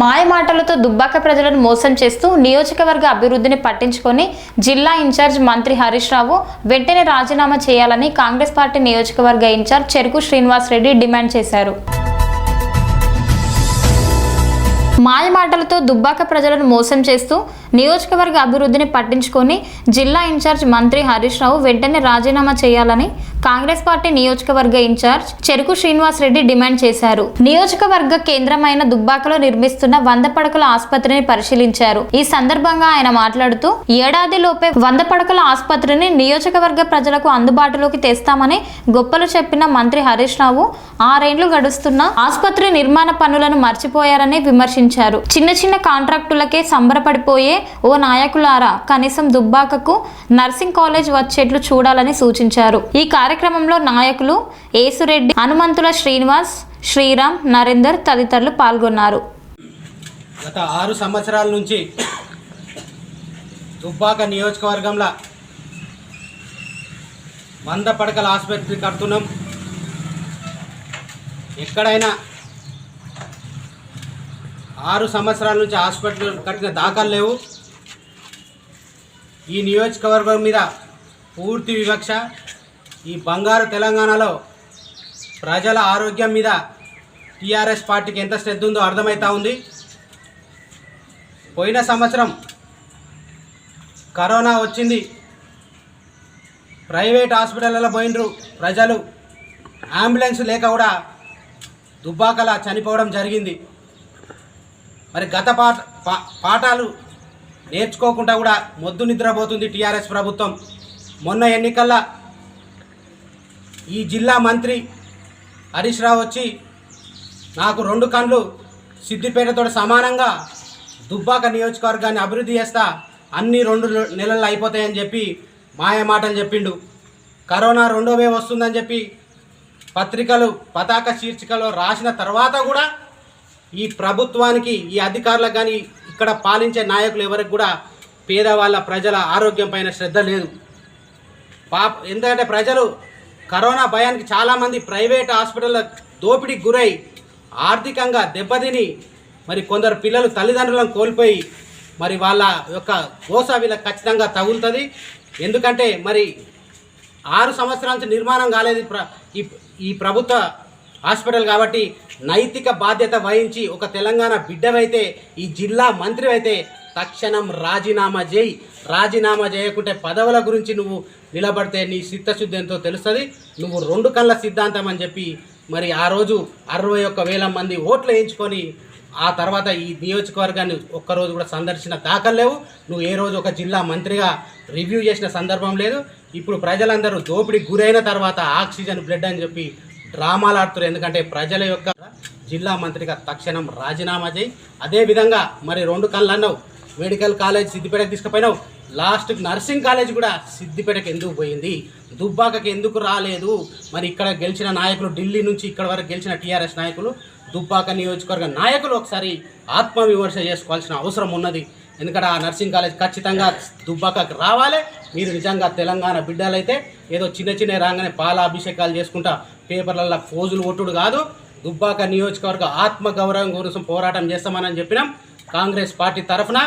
మాయ మాటలతో దుబ్బాక ప్రజలను మోసం చేస్తూ నియోజకవర్గ అభివృద్ధిని పట్టించుకొని జిల్లా ఇన్ఛార్జ్ మంత్రి హరీష్ రావు వెంటనే రాజీనామా చేయాలని కాంగ్రెస్ పార్టీ నియోజకవర్గ ఇన్ఛార్జ్ చెరుకు శ్రీనివాస్ రెడ్డి డిమాండ్ చేశారు. మాయ మాటలతో దుబ్బాక ప్రజలను మోసం చేస్తూ నియోజకవర్గ అభివృద్ధిని పట్టించుకొని జిల్లా ఇన్ఛార్జ్ మంత్రి హరీష్ రావు వెంటనే రాజీనామా చేయాలని కాంగ్రెస్ పార్టీ నియోజకవర్గ ఇన్ఛార్జ్ చెరుకు శ్రీనివాస్ రెడ్డి డిమాండ్ చేశారు. నియోజకవర్గ కేంద్రమైన దుబ్బాకలో నిర్మిస్తున్న వంద పడకల ఆసుపత్రిని పరిశీలించారు. ఈ సందర్భంగా ఆయన మాట్లాడుతూ ఏడాదిలోపే వంద పడకల ఆసుపత్రిని నియోజకవర్గ ప్రజలకు అందుబాటులోకి తెస్తామని గొప్పలు చెప్పిన మంత్రి హరీష్ రావు ఆరేండ్లు గడుస్తున్న ఆసుపత్రి నిర్మాణ పనులను మర్చిపోయారని విమర్శించారు. చిన్న చిన్న కాంట్రాక్టులకే సంబరపడిపోయే ఓ నాయకులారా కనీసం దుబ్బాకకు నర్సింగ్ కాలేజ్ వచ్చేట్లు చూడాలని సూచించారు. ఈ కార్యక్రమంలో నాయకులు ఏసురెడ్డి హనుమంతుల శ్రీనివాస్ శ్రీరామ్ నరేందర్ తదితరులు పాల్గొన్నారు. గత ఆరు సంవత్సరాల నుంచి దుబ్బాక నియోజకవర్గంలో వంద పడకల ఆసుపత్రి కడుతున్నాం. ఎక్కడైనా ఆరు సంవత్సరాల నుంచి హాస్పిటల్ కట్టిన దాఖలు లేవు. ఈ నియోజకవర్గం మీద పూర్తి వివక్ష ఈ బంగారు తెలంగాణలో ప్రజల ఆరోగ్యం మీద టీఆర్ఎస్ పార్టీకి ఎంత శ్రద్ధ ఉందో అర్థమవుతా ఉంది. పోయిన సంవత్సరం కరోనా వచ్చింది. ప్రైవేట్ హాస్పిటల్లో పోయినరు ప్రజలు. అంబులెన్స్ లేక కూడా దుబ్బాకల చనిపోవడం జరిగింది. మరి గత పాఠ పా- పాఠాలు నేర్చుకోకుండా కూడా మొద్దు నిద్రపోతుంది టీఆర్ఎస్ ప్రభుత్వం. మొన్న ఎన్నికల్లో ఈ జిల్లా మంత్రి హరీష్ రావు వచ్చి నాకు రెండు కండ్లు సిద్దిపేటతో సమానంగా దుబ్బాక నియోజకవర్గాన్ని అభివృద్ధి చేస్తా అన్ని రెండు నెలల్లో అయిపోతాయని చెప్పి మాయమాటలు చెప్పిండు. కరోనా రెండో వేవ్ వస్తుందని చెప్పి పత్రికలు పతాక శీర్షికలో రాసిన తర్వాత కూడా ఈ ప్రభుత్వానికి ఈ అధికారులకు కానీ ఇక్కడ పాలించే నాయకులు ఎవరికి కూడా పేదవాళ్ళ ప్రజల ఆరోగ్యం పైన శ్రద్ధ లేదు. పాప ఎందుకంటే ప్రజలు కరోనా భయానికి చాలామంది ప్రైవేట్ హాస్పిటల్లో దోపిడీకి గురై ఆర్థికంగా దెబ్బతిని మరి కొందరు పిల్లలు తల్లిదండ్రులను కోల్పోయి మరి వాళ్ళ యొక్క గోస వీళ్ళకి ఖచ్చితంగా తగులుతుంది. ఎందుకంటే మరి ఆరు సంవత్సరాల నుంచి నిర్మాణం కాలేదు ప్ర- ఈ ఈ ప్రభుత్వ హాస్పిటల్ కాబట్టి నైతిక బాధ్యత వహించి ఒక తెలంగాణ బిడ్డవైతే ఈ జిల్లా మంత్రి అయితే తక్షణం రాజీనామా చేయి. రాజీనామా చేయకుంటే పదవుల గురించి నువ్వు నిలబడితే నీ చిత్తశుద్ధి ఎంతో తెలుస్తుంది. నువ్వు రెండు కళ్ళ సిద్ధాంతం అని చెప్పి మరి ఆ రోజు అరవై ఒక్క వేల మంది ఓట్లు వేయించుకొని ఆ తర్వాత ఈ నియోజకవర్గాన్ని ఒక్కరోజు కూడా సందర్శన దాఖలు లేవు. నువ్వు ఏ రోజు ఒక జిల్లా మంత్రిగా రివ్యూ చేసిన సందర్భం లేదు. ఇప్పుడు ప్రజలందరూ దోపిడీకి గురైన తర్వాత ఆక్సిజన్ బ్లడ్ అని చెప్పి డ్రామాలు ఆడుతున్నారు ఎందుకంటే ప్రజల యొక్క జిల్లా మంత్రిగా తక్షణం రాజీనామా చేయి. అదేవిధంగా మరి రెండు కళ్ళు అన్నావు. మెడికల్ కాలేజ్ సిద్దిపేటకు తీసుకుపోయినావు. లాస్ట్కి నర్సింగ్ కాలేజ్ కూడా సిద్దిపేటకు ఎందుకు పోయింది? దుబ్బాకకి ఎందుకు రాలేదు? మరి ఇక్కడ గెలిచిన నాయకులు ఢిల్లీ నుంచి ఇక్కడ వరకు గెలిచిన టీఆర్ఎస్ నాయకులు దుబ్బాక నియోజకవర్గ నాయకులు ఒకసారి ఆత్మవిమర్శ చేసుకోవాల్సిన అవసరం ఉన్నది. ఎందుకంటే ఆ నర్సింగ్ కాలేజ్ ఖచ్చితంగా దుబ్బాకకు రావాలి. మీరు నిజంగా తెలంగాణ బిడ్డలైతే ఏదో చిన్న చిన్న రాగానే పాల అభిషేకాలు చేసుకుంటా పేపర్లలో ఫోజులు కొట్టుడు కాదు. దుబ్బాక నియోజకవర్గ ఆత్మ గౌరవం కోసం పోరాటం చేస్తామని చెప్పినాం కాంగ్రెస్ పార్టీ తరఫున.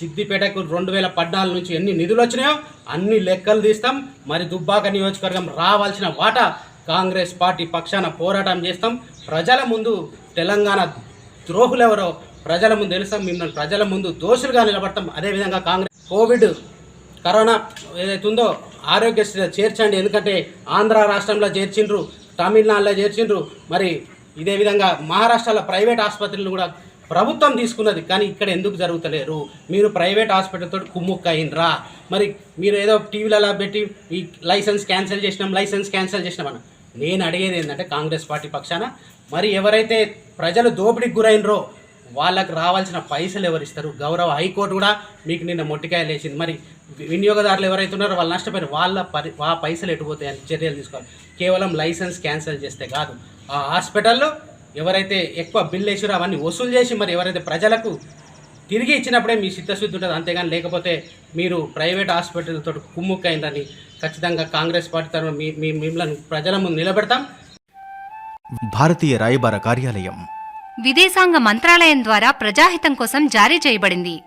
సిద్దిపేటకు రెండు వేల పద్నాలుగు నుంచి ఎన్ని నిధులు వచ్చినాయో అన్ని లెక్కలు తీస్తాం. మరి దుబ్బాక నియోజకవర్గం రావాల్సిన వాటా కాంగ్రెస్ పార్టీ పక్షాన పోరాటం చేస్తాం. ప్రజల ముందు తెలంగాణ ద్రోహులు ఎవరో ప్రజల ముందు తెలుస్తాం మిమ్మల్ని ప్రజల ముందు దోషులుగా నిలబడతాం. అదేవిధంగా కాంగ్రెస్ కోవిడ్ కరోనా ఏదైతుందో ఆరోగ్యశ్రీ చేర్చండి. ఎందుకంటే ఆంధ్ర రాష్ట్రంలో చేర్చిండ్రు తమిళనాడులో చేర్చిండ్రు. మరి ఇదే విధంగా మహారాష్ట్రలో ప్రైవేట్ ఆసుపత్రులు కూడా ప్రభుత్వం తీసుకున్నది కానీ ఇక్కడ ఎందుకు జరుగుతలేరు? మీరు ప్రైవేట్ హాస్పిటల్తో కుమ్ముక్ అయినరా మరి మీరు ఏదో టీవీలలో పెట్టి ఈ లైసెన్స్ క్యాన్సిల్ చేసినాం లైసెన్స్ క్యాన్సిల్ చేసినామని నేను అడిగేది ఏంటంటే కాంగ్రెస్ పార్టీ పక్షాన మరి ఎవరైతే ప్రజలు దోపిడీకి గురైనరో వాళ్ళకు రావాల్సిన పైసలు ఎవరు ఇస్తారు? గౌరవ హైకోర్టు కూడా మీకు నిన్న మొట్టికాయ లేచింది. మరి వినియోగదారులు ఎవరైతే ఉన్నారో వాళ్ళు నష్టపోయారు వాళ్ళ పరి ఆ పైసలు ఎటుపోతాయని చర్యలు తీసుకోవాలి. కేవలం లైసెన్స్ క్యాన్సిల్ చేస్తే కాదు. ఆ హాస్పిటల్లో ఎవరైతే ఎక్కువ బిల్ వేసారో అవన్నీ వసూలు చేసి మరి ఎవరైతే ప్రజలకు తిరిగి ఇచ్చినప్పుడే మీ చిత్తశుద్ధి ఉంటుంది అంతేగాని లేకపోతే మీరు ప్రైవేట్ హాస్పిటల్తో కుమ్ముక్కైందని ఖచ్చితంగా కాంగ్రెస్ పార్టీ తరఫున మీ మీ మిమ్మల్ని ప్రజల ముందు నిలబెడతాం. భారతీయ రాయబార కార్యాలయం. విదేశాంగ మంత్రాలయం ద్వారా ప్రజాహితం కోసం జారీ చేయబడింది.